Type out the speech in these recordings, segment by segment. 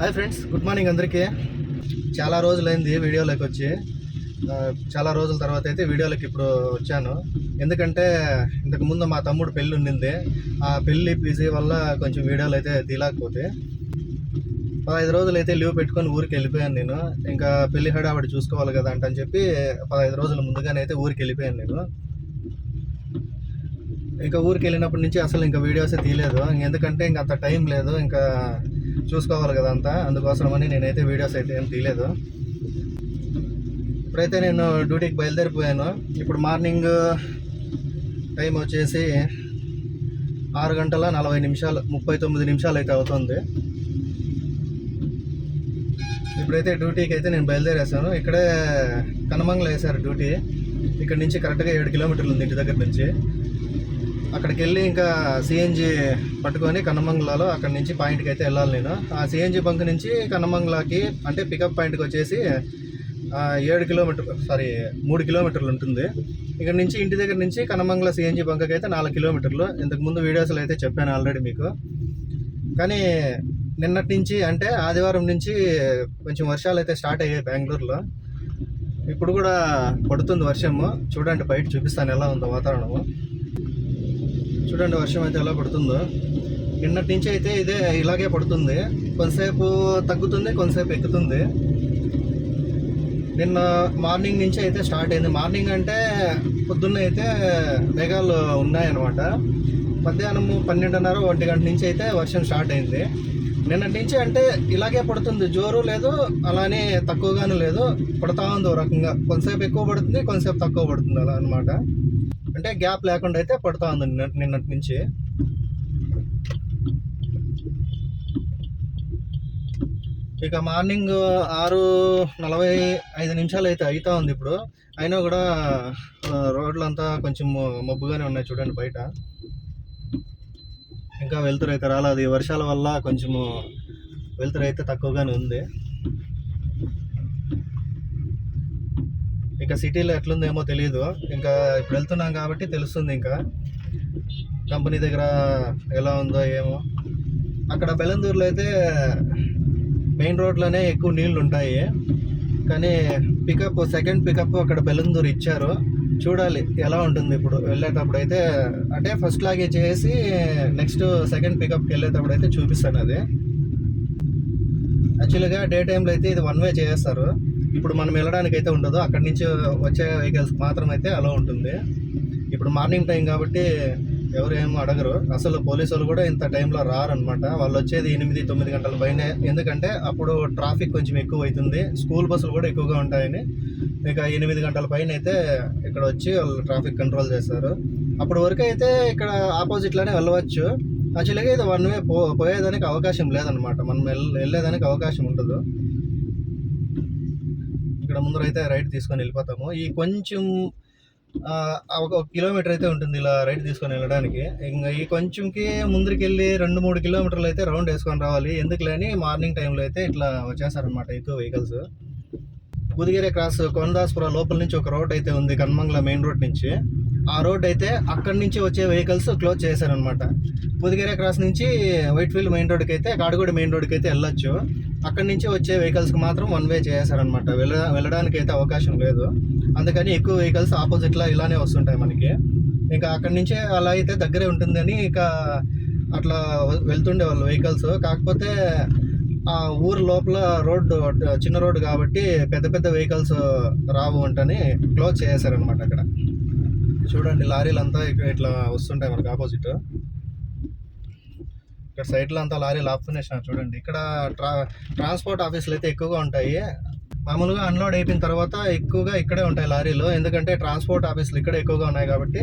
Hi friends good morning అందరికీ. చాలా రోజులైంది వీడియోలోకి వచ్చి. చాలా రోజుల తర్వాత అయితే వీడియోలోకి ఇప్పుడు వచ్చాను. ఎందుకంటే ఇంతకు ముందు మా తమ్ముడు పెళ్ళి ఉండింది. ఆ పెళ్ళి బిజీ వల్ల కొంచెం వీడియోలు అయితే తీలాకపోతే పదహైదు రోజులు అయితే లీవ్ పెట్టుకొని ఊరికి వెళ్ళిపోయాను నేను. ఇంకా పెళ్ళి హడావిడి చూసుకోవాలి కదా అంట అని చెప్పి పదహైదు రోజుల ముందుగానే అయితే ఊరికి వెళ్ళిపోయాను నేను. ఇంకా ఊరికి వెళ్ళినప్పటి నుంచి అసలు ఇంకా వీడియోసే తీయలేదు. ఎందుకంటే ఇంకా అంత టైం లేదు. ఇంకా చూసుకోవాలి కదా అంతా. అందుకోసమని నేనైతే వీడియోస్ అయితే ఏం తీయలేదు. ఇప్పుడైతే నేను డ్యూటీకి బయలుదేరిపోయాను. ఇప్పుడు మార్నింగ్ టైం వచ్చేసి ఆరు గంటల నలభై నిమిషాలు ముప్పై తొమ్మిది నిమిషాలు అయితే అవుతుంది. ఇప్పుడైతే డ్యూటీకి అయితే నేను బయలుదేరేసాను ఇక్కడే కనమంగళ వేశారు డ్యూటీ. ఇక్కడ నుంచి కరెక్ట్గా ఏడు కిలోమీటర్లు ఉంది ఇంటి దగ్గర నుంచి. అక్కడికి వెళ్ళి ఇంకా సిఎన్జి పట్టుకొని కన్నమంగళలో అక్కడి నుంచి పాయింట్కి అయితే వెళ్ళాలి నేను. ఆ సిఎన్జి బంక్ నుంచి కన్నమంగళకి అంటే పికప్ పాయింట్కి వచ్చేసి ఏడు కిలోమీటర్ సారీ మూడు కిలోమీటర్లు ఉంటుంది. ఇక్కడ నుంచి ఇంటి దగ్గర నుంచి కనమంగళ సిఎన్జి బంక్కి అయితే నాలుగు కిలోమీటర్లు. ఇంతకుముందు వీడియోస్లో అయితే చెప్పాను ఆల్రెడీ మీకు. కానీ నిన్నటి నుంచి అంటే ఆదివారం నుంచి కొంచెం వర్షాలు అయితే స్టార్ట్ అయ్యాయి బెంగళూరులో. ఇప్పుడు కూడా పడుతుంది వర్షము. చూడండి బయట చూపిస్తాను ఎలా ఉందో వాతావరణము. చూడండి వర్షం అయితే ఎలా పడుతుందో. నిన్నటి నుంచి అయితే ఇదే ఇలాగే పడుతుంది. కొంతసేపు తగ్గుతుంది కొంతసేపు ఎక్కుతుంది. నిన్న మార్నింగ్ నుంచి అయితే స్టార్ట్ అయింది. మార్నింగ్ అంటే పొద్దున్న అయితే మేఘాలు ఉన్నాయన్నమాట. మధ్యాహ్నం పన్నెండున్నర ఒంటి గంట నుంచి అయితే వర్షం స్టార్ట్ అయింది. నిన్నటి నుంచి అంటే ఇలాగే పడుతుంది. జోరు లేదు అలానే తక్కువగాను లేదు. పడతా ఉంది ఓ రకంగా. కొంతసేపు ఎక్కువ పడుతుంది కొంతసేపు తక్కువ పడుతుంది అలా అనమాట అంటే గ్యాప్ లేకుండా అయితే పడుతూ ఉంది నిన్న నిన్నటి నుంచి. ఇక మార్నింగ్ ఆరు నలభై ఐదు నిమిషాలు అయితే అవుతా ఉంది ఇప్పుడు. అయినా కూడా రోడ్లంతా కొంచెం మబ్బుగానే ఉన్నాయి చూడండి బయట. ఇంకా వెళ్తురు అయితే రాలేదు. ఈ వర్షాల వల్ల కొంచెము వెళ్తురు అయితే తక్కువగానే ఉంది. ఇంకా సిటీలో ఎట్లుందేమో తెలియదు ఇంకా ఇప్పుడు వెళ్తున్నాం కాబట్టి తెలుస్తుంది ఇంకా. కంపెనీ దగ్గర ఎలా ఉందో ఏమో. అక్కడ బెలందూరులో అయితే మెయిన్ రోడ్లోనే ఎక్కువ నీళ్ళు ఉంటాయి. కానీ పికప్ సెకండ్ పికప్ అక్కడ బెలందూరు ఇచ్చారు. చూడాలి ఎలా ఉంటుంది ఇప్పుడు వెళ్ళేటప్పుడు అయితే. అంటే ఫస్ట్ లాగే చేసి నెక్స్ట్ సెకండ్ పికప్కి వెళ్ళేటప్పుడు అయితే చూపిస్తాను అది. యాక్చువల్గా డే టైంలో అయితే ఇది వన్ వే చేస్తారు. ఇప్పుడు మనం వెళ్ళడానికి అయితే ఉండదు. అక్కడి నుంచి వచ్చే వెహికల్స్ మాత్రం అయితే అలా ఉంటుంది. ఇప్పుడు మార్నింగ్ టైం కాబట్టి ఎవరు ఏమో అడగరు. అసలు పోలీసు వాళ్ళు కూడా ఇంత టైంలో రారనమాట వాళ్ళు వచ్చేది ఎనిమిది తొమ్మిది గంటల పైన. ఎందుకంటే అప్పుడు ట్రాఫిక్ కొంచెం ఎక్కువ అవుతుంది. స్కూల్ బస్సులు కూడా ఎక్కువగా ఉంటాయని. ఇక ఎనిమిది గంటల పైన అయితే ఇక్కడ వచ్చి వాళ్ళు ట్రాఫిక్ కంట్రోల్ చేస్తారు. అప్పటి వరకు అయితే ఇక్కడ ఆపోజిట్లోనే వెళ్ళవచ్చు. యాక్చువల్గా ఇది వన్ వే పో పోయేదానికి అవకాశం లేదనమాట మనం వెళ్ళేదానికి అవకాశం ఉండదు. ఇక్కడ ముందర అయితే రైట్ తీసుకొని వెళ్ళిపోతాము. ఈ కొంచెం ఒక కిలోమీటర్ అయితే ఉంటుంది ఇలా రైట్ తీసుకొని వెళ్ళడానికి. ఇంకా ఈ కొంచెంకి ముందరికి వెళ్ళి రెండు మూడు కిలోమీటర్లు అయితే రౌండ్ వేసుకొని రావాలి. ఎందుకులేని మార్నింగ్ టైంలో అయితే ఇట్లా వచ్చేస్తారనమాట ఎక్కువ వెహికల్స్ బుదిగిరే క్రాస్ కొందాస్పుర లోపల నుంచి ఒక రోడ్ అయితే ఉంది కన్మంగళ మెయిన్ రోడ్ నుంచి. ఆ రోడ్ అయితే అక్కడి నుంచి వచ్చే వెహికల్స్ క్లోజ్ చేశారనమాట బుదిగిరే క్రాస్ నుంచి వైట్ఫీల్డ్ మెయిన్ రోడ్కి అయితే కాడగూడ మెయిన్ రోడ్కి అయితే వెళ్ళొచ్చు. అక్కడి నుంచి వచ్చే వెహికల్స్కి మాత్రం వన్ వే చేశారనమాట వెళ్ళ వెళ్ళడానికి అయితే అవకాశం లేదు. అందుకని ఎక్కువ వెహికల్స్ ఆపోజిట్లో ఇలానే వస్తుంటాయి మనకి. ఇంకా అక్కడి నుంచే అలా అయితే దగ్గరే ఉంటుందని ఇక అట్లా వెళ్తుండే వాళ్ళు వెహికల్స్ కాకపోతే ఆ ఊరు లోపల రోడ్డు చిన్న రోడ్డు కాబట్టి పెద్ద పెద్ద వెహికల్స్ రావు అంటని క్లోజ్ చేశారనమాట అక్కడ. చూడండి లారీలు అంతా ఇక్కడ ఇట్లా వస్తుంటాయి మనకు ఆపోజిట్ ఇక్కడ సైడ్లో అంతా లారీలు ఆపుతునేసినారు చూడండి. ఇక్కడ ట్రా ట్రాన్స్పోర్ట్ ఆఫీసులు అయితే ఎక్కువగా ఉంటాయి. మామూలుగా అన్లోడ్ అయిపోయిన తర్వాత ఎక్కువగా ఇక్కడే ఉంటాయి లారీలు. ఎందుకంటే ట్రాన్స్పోర్ట్ ఆఫీసులు ఇక్కడ ఎక్కువగా ఉన్నాయి కాబట్టి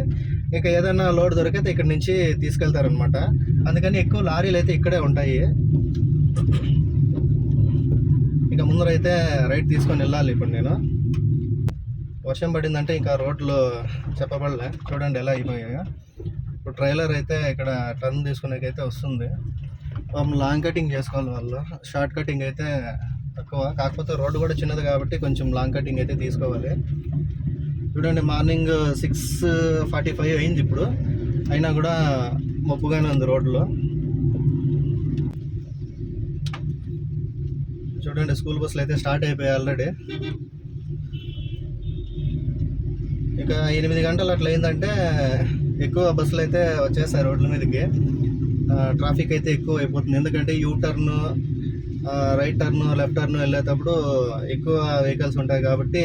ఇక ఏదైనా లోడ్ దొరికితే ఇక్కడ నుంచి తీసుకెళ్తారనమాట అందుకని ఎక్కువ లారీలు అయితే ఇక్కడే ఉంటాయి. ఇక ముందరైతే రైట్ తీసుకొని వెళ్ళాలి ఇప్పుడు నేను. వర్షం పడిందంటే ఇంకా రోడ్లు చెప్పబడలే. చూడండి ఎలా అయిపోయాయో. ఇప్పుడు ట్రైలర్ అయితే ఇక్కడ టర్న్ తీసుకునేకైతే వస్తుంది. పాపం లాంగ్ కటింగ్ చేసుకోవాలి వాళ్ళు. షార్ట్ కటింగ్ అయితే తక్కువ. కాకపోతే రోడ్డు కూడా చిన్నది కాబట్టి కొంచెం లాంగ్ కటింగ్ అయితే తీసుకోవాలి. చూడండి మార్నింగ్ సిక్స్ ఫార్టీ ఫైవ్ అయింది ఇప్పుడు. అయినా కూడా మబ్బుగానే ఉంది రోడ్లో చూడండి స్కూల్ బస్సులు అయితే స్టార్ట్ అయిపోయాయి ఆల్రెడీ ఇక ఎనిమిది గంటలు అట్లా అయిందంటే ఎక్కువ బస్సులు అయితే వచ్చేస్తాయి రోడ్ల మీదకి. ట్రాఫిక్ అయితే ఎక్కువ అయిపోతుంది. ఎందుకంటే U turn right turn left turn వెళ్ళేటప్పుడు ఎక్కువ వెహికల్స్ ఉంటాయి కాబట్టి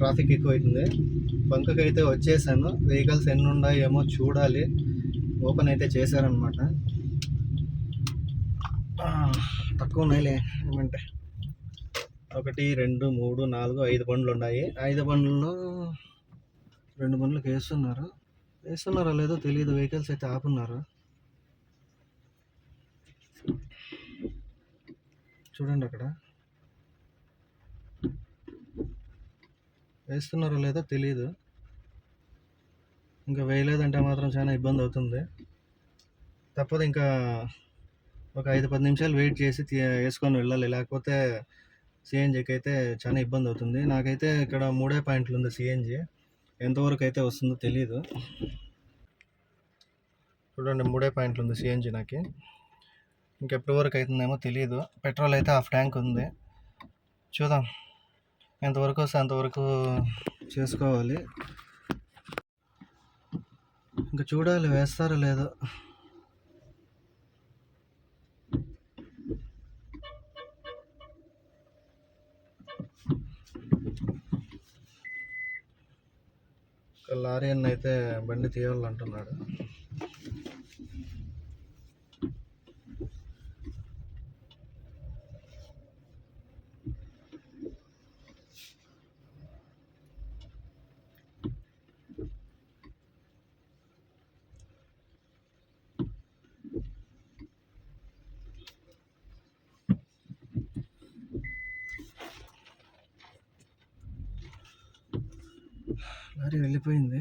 ట్రాఫిక్ ఎక్కువ అవుతుంది. బంకకి అయితే వచ్చేసాను. వెహికల్స్ ఎన్ని ఉన్నాయో ఏమో చూడాలి. ఓపెన్ అయితే చేశారనమాట తక్కువ ఉన్నాయిలే ఏమంటే. ఒకటి రెండు మూడు నాలుగు ఐదు బండ్లు ఉన్నాయి. ఐదు బండ్లలో రెండు బండ్లకు వేస్తున్నారు. వేస్తున్నారా లేదో తెలియదు వెహికల్స్ అయితే ఆపున్నారు. చూడండి అక్కడ. వేస్తున్నారో లేదో తెలియదు ఇంకా వేయలేదంటే మాత్రం చాలా ఇబ్బంది అవుతుంది. తప్పదు ఇంకా ఒక ఐదు పది నిమిషాలు వెయిట్ చేసి తీ- వేసుకొని వెళ్ళాలి. లేకపోతే సిఎన్జికి అయితే చాలా ఇబ్బంది అవుతుంది. నాకైతే ఇక్కడ మూడే పాయింట్లు ఉంది సిఎన్జి ఎంతవరకు అయితే వస్తుందో తెలియదు చూడండి మూడే పాయింట్లు ఉంది సిఎన్జి నాకు. ఇంకెప్పటి వరకు అవుతుందేమో తెలియదు పెట్రోల్ అయితే హాఫ్ ట్యాంక్ ఉంది. చూద్దాం ఎంతవరకు వస్తే అంతవరకు చేసుకోవాలి. ఇంకా చూడాలి వేస్తారో లేదో. లారీ అన్న అయితే బండి తీయాలంటున్నాడు లారీ వెళ్ళిపోయింది.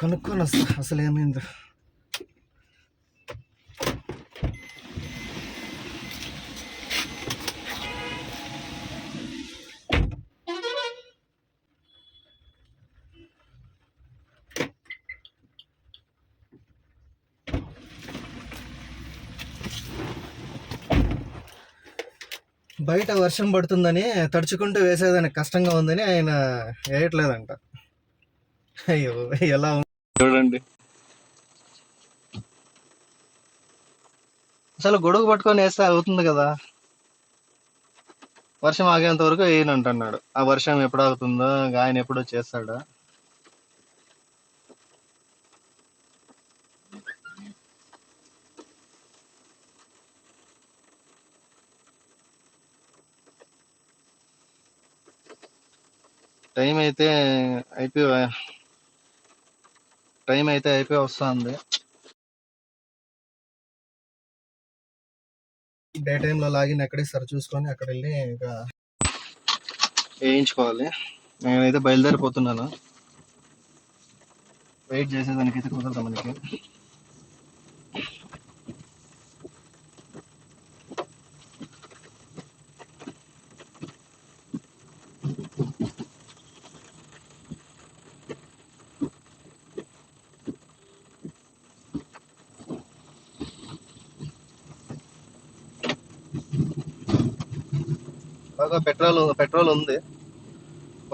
కనుక్కొని అసలు అసలు ఏమైందో బయట వర్షం పడుతుందని తడుచుకుంటూ వేసేదానికి కష్టంగా ఉందని ఆయన వేయట్లేదంట. అయ్యో ఎలా చూడండి. అసలు గొడుగు పట్టుకొని వేస్తే అవుతుంది కదా. వర్షం ఆగేంత వరకు వేయనంటున్నాడు. ఆ వర్షం ఎప్పుడు ఆగుతుందో ఆయన ఎప్పుడో చేస్తాడా? టైం అయితే అయిపోయి టైం అయితే అయిపోయి వస్తుంది డే టైంలో లాగిన్ ఎక్కడిస్తారు చూసుకొని అక్కడ వెళ్ళి ఇంకా వేయించుకోవాలి. నేనైతే బయలుదేరిపోతున్నాను. వెయిట్ చేసేదానికైతే కుదరదు మనకి. బాగా పెట్రోల్ పెట్రోల్ ఉంది.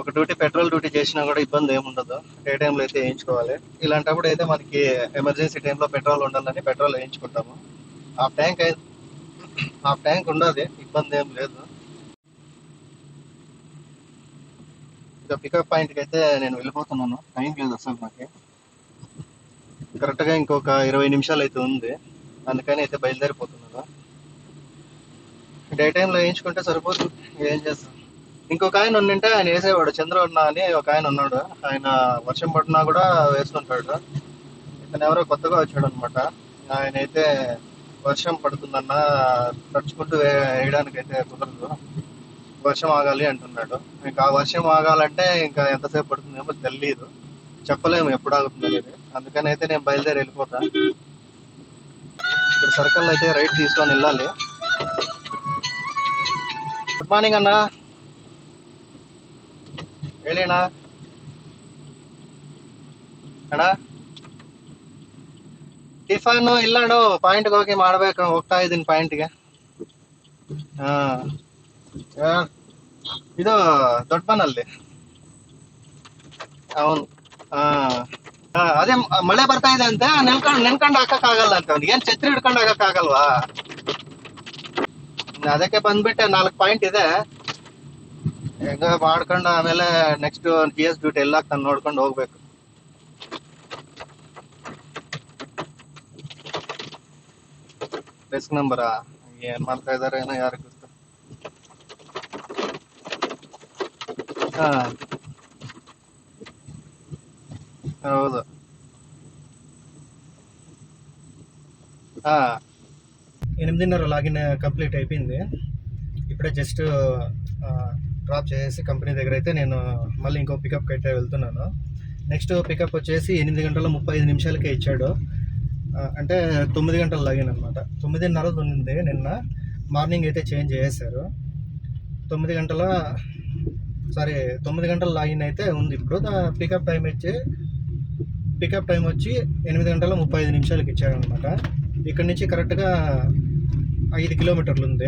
ఒక డ్యూటీ పెట్రోల్ డ్యూటీ చేసినా కూడా ఇబ్బంది ఏముండదు డే టైంలో అయితే వేయించుకోవాలి. ఇలాంటప్పుడు అయితే మనకి ఎమర్జెన్సీ టైంలో పెట్రోల్ ఉండాలని పెట్రోల్ వేయించుకుంటాము. ఆ ట్యాంక్ అయితే ఆ ట్యాంక్ ఉండదు ఇబ్బంది ఏం లేదు. ఇక పికప్ పాయింట్కి అయితే నేను వెళ్ళిపోతున్నాను. టైం లేదు అసలు నాకు. కరెక్ట్గా ఇంకొక ఇరవై నిమిషాలు అయితే ఉంది. అందుకని అయితే బయలుదేరిపోతుంది డే టైంలో వేయించుకుంటే సరిపోతుంది ఏం చేస్తాం? ఇంకొక ఆయన ఉండింటే ఆయన వేసేవాడు. చంద్రన్న అని ఒక ఆయన ఉన్నాడు. ఆయన వర్షం పడినా కూడా వేసుకుంటాడు. ఇతను ఎవరో కొత్తగా వచ్చాడు అనమాట ఆయన అయితే వర్షం పడుతుందన్న తడుచుకుంటూ వేయడానికి అయితే కుదరదు. వర్షం ఆగాలి అంటున్నాడు. ఇంకా ఆ వర్షం ఆగాలంటే ఇంకా ఎంతసేపు పడుతుందేమో తెలియదు చెప్పలేము ఎప్పుడు ఆగుతుంది అనేది. అందుకని అయితే నేను బయలుదేరి వెళ్ళిపోతా. ఇక్కడ సర్కిల్ అయితే రైట్ తీసుకొని వెళ్ళాలి. ಮಾರ್ನಿಂಗ್ ಅಣ್ಣ. ಹೇಳಿ ಅಣ್ಣ. ಅಣ್ಣ. ಟಿಫನ್ ಇಲ್ಲ ಅಣ್ಣ ಪಾಯಿಂಟ್ಗೆ ಹೋಗಿ ಮಾಡ್ಬೇಕು. ಹೋಗ್ತಾ ಇದ್ದೀನಿ ಪಾಯಿಂಟ್ಗೆ ಹಾ. ಇದು ದೊಡ್ಡಮನಲ್ಲಿ ಅವನು ಹಾ, ಅದೇ ಮಳೆ ಬರ್ತಾ ಇದೆ ಅಂತೆ. ನೆನ್ಕೊಂಡು ನೆನ್ಕೊಂಡು ಹಾಕಕ್ ಆಗಲ್ಲ ಅಂತ. ಅವ್ನಿಗೆ ಏನ್ ಛತ್ರಿ ಹಿಡ್ಕೊಂಡು ಹಾಕಕ್ ಆಗಲ್ವಾ ಅದಕ್ಕೆ ಬಂದ್ಬಿಟ್ಟು ನಾಲ್ಕು ಪಾಯಿಂಟ್ ಇದೆ. ಹೆಂಗ ಮಾಡ್ಕೊಂಡು ಆಮೇಲೆ ನೆಕ್ಸ್ಟ್ ಪಿ ಎಸ್ ಡ್ಯೂಟಿ ಎಲ್ಲ ತಂದು ನೋಡ್ಕೊಂಡು ಹೋಗ್ಬೇಕು. ಡೆಸ್ಕ್ ನಂಬರ ಏನ್ ಮಾಡ್ತಾ ಇದಾರೆ ಏನೋ ಯಾರಿಗೆ ಗೊತ್ತು? ಹಾ. ಹೌದು. ఆ, ఎనిమిదిన్నర లాగిన్ కంప్లీట్ అయిపోయింది. ఇప్పుడే జస్ట్ డ్రాప్ చేసేసి కంపెనీ దగ్గర అయితే నేను మళ్ళీ ఇంకో పికప్కి అయితే వెళ్తున్నాను. నెక్స్ట్ పికప్ వచ్చేసి ఎనిమిది గంటల ముప్పై ఐదు నిమిషాలకే ఇచ్చాడు. అంటే తొమ్మిది గంటలు లాగిన్ అనమాట తొమ్మిదిన్నర ఉంది నిన్న మార్నింగ్ అయితే చేంజ్ చేశారు. తొమ్మిది గంటల సారీ తొమ్మిది గంటల లాగిన్ అయితే ఉంది ఇప్పుడు. పికప్ టైం వచ్చి పికప్ టైం వచ్చి ఎనిమిది గంటల ముప్పై ఐదు నిమిషాలకి ఇచ్చాడనమాట ఇక్కడ నుంచి కరెక్ట్గా ఐదు కిలోమీటర్లు ఉంది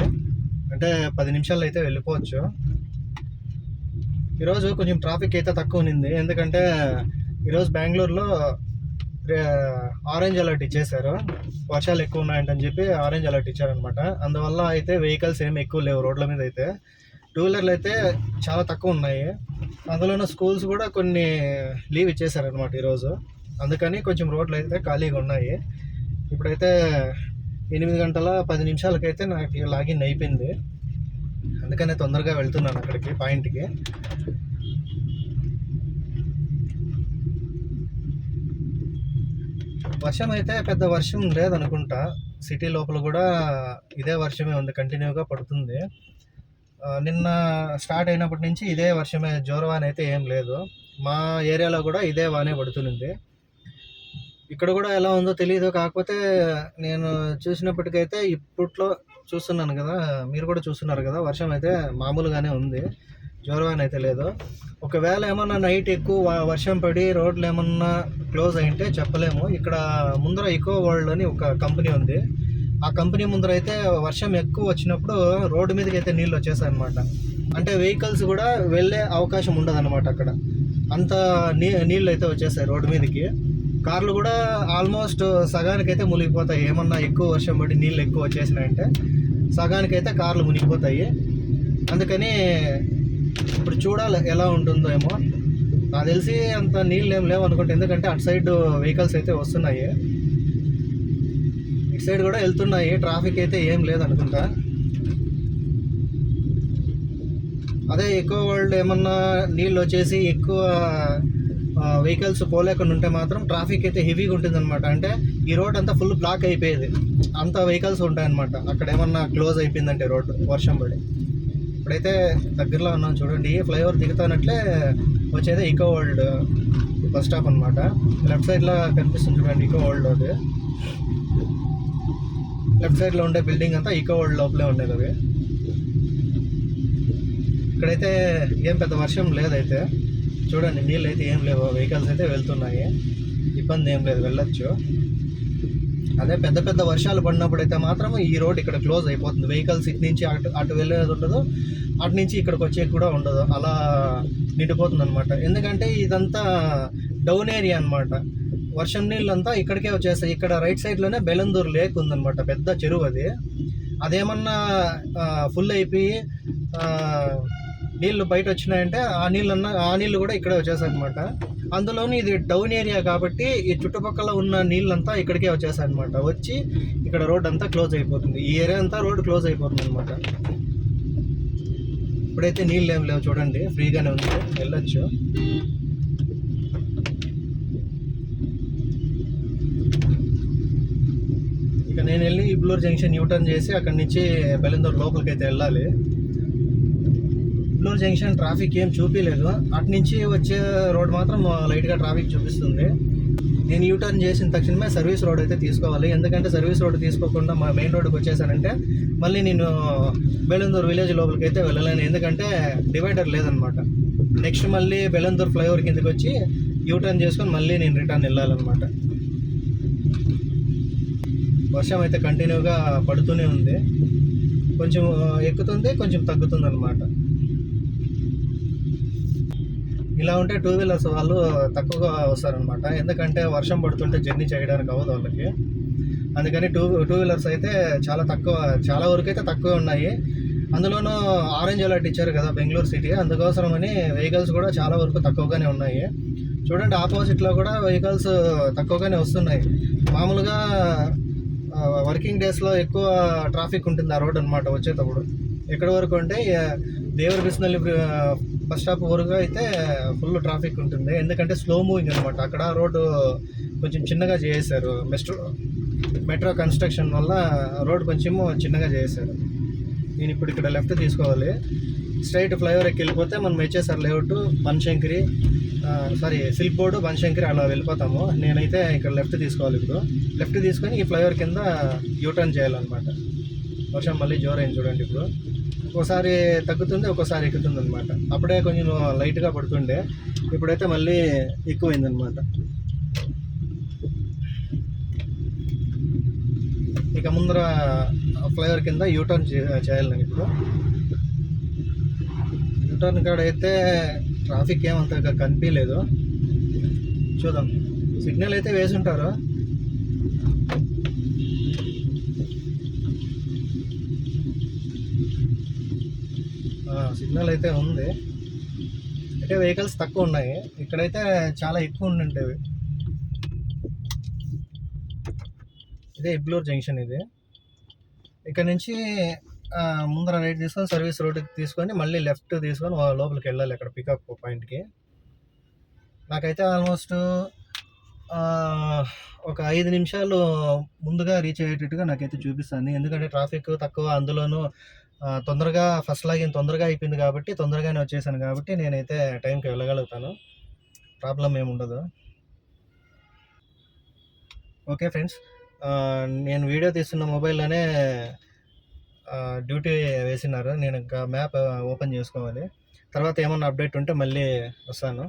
అంటే పది నిమిషాల్లో అయితే వెళ్ళిపోవచ్చు. ఈరోజు కొంచెం ట్రాఫిక్ అయితే తక్కువ ఉంది ఎందుకంటే ఈరోజు బెంగళూరులో రే- ఆరెంజ్ అలర్ట్ ఇచ్చేశారు. వర్షాలు ఎక్కువ ఉన్నాయంటని చెప్పి ఆరెంజ్ అలర్ట్ ఇచ్చారనమాట. అందువల్ల అయితే వెహికల్స్ ఏమి ఎక్కువ లేవు రోడ్ల మీద అయితే. టూ వీలర్లు అయితే చాలా తక్కువ ఉన్నాయి అందులోనూ స్కూల్స్ కూడా కొన్ని లీవ్ ఇచ్చేసారనమాట ఈరోజు. అందుకని కొంచెం రోడ్లు అయితే ఖాళీగా ఉన్నాయి. ఇప్పుడైతే ఎనిమిది గంటల పది నిమిషాలకైతే నాకు లాగిన్ అయిపోయింది. అందుకనే తొందరగా వెళ్తున్నాను అక్కడికి పాయింట్కి. వర్షం అయితే పెద్ద వర్షం లేదనుకుంటా. సిటీ లోపల కూడా ఇదే వర్షమే ఉంది కంటిన్యూగా పడుతుంది. నిన్న స్టార్ట్ అయినప్పటి నుంచి ఇదే వర్షమే జోరవాన్ అయితే ఏం లేదు. మా ఏరియాలో కూడా ఇదే వానే పడుతుంది ఇక్కడ కూడా ఎలా ఉందో తెలియదు కాకపోతే నేను చూసినప్పటికైతే ఇప్పట్లో చూస్తున్నాను కదా మీరు కూడా చూస్తున్నారు కదా వర్షం అయితే మామూలుగానే ఉంది జోరవాన్ అయితే లేదు. ఒకవేళ ఏమన్నా నైట్ ఎక్కువ వర్షం పడి రోడ్లు ఏమన్నా క్లోజ్ అయింటే చెప్పలేము. ఇక్కడ ముందర ఇకో వరల్డ్ అని ఒక కంపెనీ ఉంది. ఆ కంపెనీ ముందర అయితే వర్షం ఎక్కువ వచ్చినప్పుడు రోడ్డు మీదకి అయితే నీళ్ళు వచ్చేసాయి అనమాట అంటే వెహికల్స్ కూడా వెళ్ళే అవకాశం ఉండదనమాట అక్కడ. అంత నీ నీళ్ళు అయితే వచ్చేసాయి రోడ్డు మీదకి. కార్లు కూడా ఆల్మోస్ట్ సగానికైతే మునిగిపోతాయి. ఏమన్నా ఎక్కువ వర్షం పడి నీళ్ళు ఎక్కువ వచ్చేసినాయంటే సగానికైతే కార్లు మునిగిపోతాయి. అందుకని ఇప్పుడు చూడాలి ఎలా ఉంటుందో ఏమో. నాకు తెలిసి అంత నీళ్ళు ఏం లేవు అనుకుంటా. ఎందుకంటే అటు సైడ్ వెహికల్స్ అయితే వస్తున్నాయి. ఇటు సైడ్ కూడా వెళ్తున్నాయి. ట్రాఫిక్ అయితే ఏం లేదనుకుంటా అదే ఎక్కువ వరల్డ్ ఏమన్నా నీళ్ళు వచ్చేసి ఎక్కువ వెహికల్స్ పోలేకుండా ఉంటే మాత్రం ట్రాఫిక్ అయితే హెవీగా ఉంటుంది అనమాట అంటే ఈ రోడ్ అంతా ఫుల్ బ్లాక్ అయిపోయేది. అంత వెహికల్స్ ఉంటాయన్నమాట. అక్కడ ఏమన్నా క్లోజ్ అయిపోయిందంటే రోడ్డు వర్షం పడి. ఇప్పుడైతే దగ్గరలో ఉన్నాం చూడండి. ఫ్లైఓవర్ దిగుతానట్లే వచ్చేది ఈకో వరల్డ్ బస్ స్టాప్ అనమాట లెఫ్ట్ సైడ్లో కనిపిస్తుంది చూడండి ఈకో వరల్డ్ అది. లెఫ్ట్ సైడ్లో ఉండే బిల్డింగ్ అంతా ఈకో వరల్డ్ లోపలే ఉండేది అవి. ఇక్కడైతే ఏం పెద్ద వర్షం లేదైతే. చూడండి నీళ్ళు అయితే ఏం లేవు. వెహికల్స్ అయితే వెళ్తున్నాయి. ఇబ్బంది ఏం లేదు వెళ్ళొచ్చు. అదే పెద్ద పెద్ద వర్షాలు పడినప్పుడు అయితే మాత్రం ఈ రోడ్ ఇక్కడ క్లోజ్ అయిపోతుంది. వెహికల్స్ ఇటు నుంచి అటు అటు వెళ్ళేది ఉండదు. అటు నుంచి ఇక్కడికి వచ్చేది కూడా ఉండదు. అలా నిండిపోతుంది అనమాట ఎందుకంటే ఇదంతా డౌన్ ఏరియా అన్నమాట. వర్షం నీళ్ళంతా ఇక్కడికే వచ్చేస్తాయి. ఇక్కడ రైట్ సైడ్లోనే బెలందూర్ లేక్ ఉందనమాట పెద్ద చెరువు అది. అదేమన్నా ఫుల్ అయిపోయి నీళ్ళు బయట వచ్చినాయంటే ఆ నీళ్ళన్నా ఆ నీళ్ళు కూడా ఇక్కడే వచ్చేసాయి అనమాట అందులోని ఇది డౌన్ ఏరియా కాబట్టి ఈ చుట్టుపక్కల ఉన్న నీళ్ళంతా ఇక్కడికే వచ్చేసాయి అనమాట వచ్చి ఇక్కడ రోడ్ అంతా క్లోజ్ అయిపోతుంది. ఈ ఏరియా అంతా రోడ్ క్లోజ్ అయిపోతుంది అనమాట ఇప్పుడైతే నీళ్ళు ఏం లేవు చూడండి. ఫ్రీగానే ఉంది. వెళ్ళొచ్చు. ఇక నేను వెళ్ళి ఇబ్లూర్ జంక్షన్ యూటర్న్ చేసి అక్కడి నుంచి బెలందూరు లోపలికి అయితే వెళ్ళాలి. గుడ్లూరు జంక్షన్ ట్రాఫిక్ ఏం చూపించలేదు అటు నుంచి వచ్చే రోడ్ మాత్రం లైట్గా ట్రాఫిక్ చూపిస్తుంది. నేను యూటర్న్ చేసిన తక్షణమే సర్వీస్ రోడ్ అయితే తీసుకోవాలి. ఎందుకంటే సర్వీస్ రోడ్ తీసుకోకుండా మా మెయిన్ రోడ్కి వచ్చేసానంటే మళ్ళీ నేను బెలందూర్ విలేజ్ లోపలికి అయితే వెళ్ళలేను. ఎందుకంటే డివైడర్ లేదనమాట. నెక్స్ట్ మళ్ళీ బెలందూర్ ఫ్లైఓవర్ కిందకి వచ్చి యూటర్న్ చేసుకొని మళ్ళీ నేను రిటర్న్ వెళ్ళాలన్నమాట. వర్షం అయితే కంటిన్యూగా పడుతూనే ఉంది. కొంచెం ఎక్కుతుంది కొంచెం తగ్గుతుంది అనమాట ఇలా ఉంటే టూ వీలర్స్ వాళ్ళు తక్కువగా వస్తారనమాట ఎందుకంటే వర్షం పడుతుంటే జర్నీ చేయడానికి అవ్వదు వాళ్ళకి. అందుకని టూ టూ వీలర్స్ అయితే చాలా తక్కువ చాలా వరకు అయితే తక్కువే ఉన్నాయి. అందులోనూ ఆరెంజ్ అలర్ట్ ఇచ్చారు కదా బెంగళూరు సిటీ అందుకోసమని వెహికల్స్ కూడా చాలా వరకు తక్కువగానే ఉన్నాయి. చూడండి ఆపోజిట్లో కూడా వెహికల్స్ తక్కువగానే వస్తున్నాయి. మామూలుగా వర్కింగ్ డేస్లో ఎక్కువ ట్రాఫిక్ ఉంటుంది ఆ రోడ్ అనమాట వచ్చేటప్పుడు. ఎక్కడి వరకు అంటే దేవర్ దేవర బిస్నల్లి బస్ స్టాప్ వరకు అయితే ఫుల్ ట్రాఫిక్ ఉంటుంది. ఎందుకంటే స్లో మూవింగ్ అనమాట అక్కడ రోడ్డు కొంచెం చిన్నగా చేశారు మెట్రో మెట్రో కన్స్ట్రక్షన్ వల్ల రోడ్ కొంచెం చిన్నగా చేశారు నేను ఇప్పుడు ఇక్కడ లెఫ్ట్ తీసుకోవాలి. స్ట్రైట్ ఫ్లైఓవర్ ఎక్కి వెళ్ళిపోతే మనం HSR layout Banashankari sorry silk board Banashankari అలా వెళ్ళిపోతాము. నేనైతే ఇక్కడ లెఫ్ట్ తీసుకోవాలి ఇప్పుడు. లెఫ్ట్ తీసుకొని ఈ ఫ్లైఓవర్ కింద యూటర్న్ చేయాలన్నమాట. వర్షం మళ్ళీ జోరైంది చూడండి ఇప్పుడు. ఒకసారి తగ్గుతుంది ఒక్కోసారి ఎక్కుతుంది అనమాట అప్పుడే కొంచెం లైట్గా పడుతుండే. ఇప్పుడైతే మళ్ళీ ఎక్కువైంది అనమాట ఇక ముందర ఫ్లైఓవర్ కింద యూటర్న్ చేయాలి నేను ఇప్పుడు. యూటర్న్ కాడ అయితే ట్రాఫిక్ ఏమంత కనిపించలేదు చూద్దాం. సిగ్నల్ అయితే వేసి ఉంటారు సిగ్నల్ అయితే ఉంది. అంటే వెహికల్స్ తక్కువ ఉన్నాయి. ఇక్కడైతే చాలా ఎక్కువ ఉండుంటేవి. ఇదే ఇబ్లూర్ జంక్షన్ ఇది. ఇక్కడ నుంచి ముందర రైట్ తీసుకొని సర్వీస్ రోడ్కి తీసుకొని మళ్ళీ లెఫ్ట్ తీసుకొని లోపలికి వెళ్ళాలి అక్కడ పికప్ పాయింట్కి. నాకైతే ఆల్మోస్ట్ ఒక ఐదు నిమిషాలు ముందుగా రీచ్ అయ్యేటట్టుగా నాకైతే చూపిస్తుంది. ఎందుకంటే ట్రాఫిక్ తక్కువ అందులోనూ తొందరగా ఫస్ట్ లాగిన్ తొందరగా అయిపోయింది కాబట్టి తొందరగానే వచ్చేసాను కాబట్టి నేనైతే టైంకి వెళ్ళగలుగుతాను. ప్రాబ్లం ఏమి ఉండదు. ఓకే ఫ్రెండ్స్ నేను వీడియో తీస్తున్న మొబైల్లోనే డ్యూటీ వేసినారు. నేను ఇంకా మ్యాప్ ఓపెన్ చేసుకోవాలి. తర్వాత ఏమన్నా అప్డేట్ ఉంటే మళ్ళీ వస్తాను.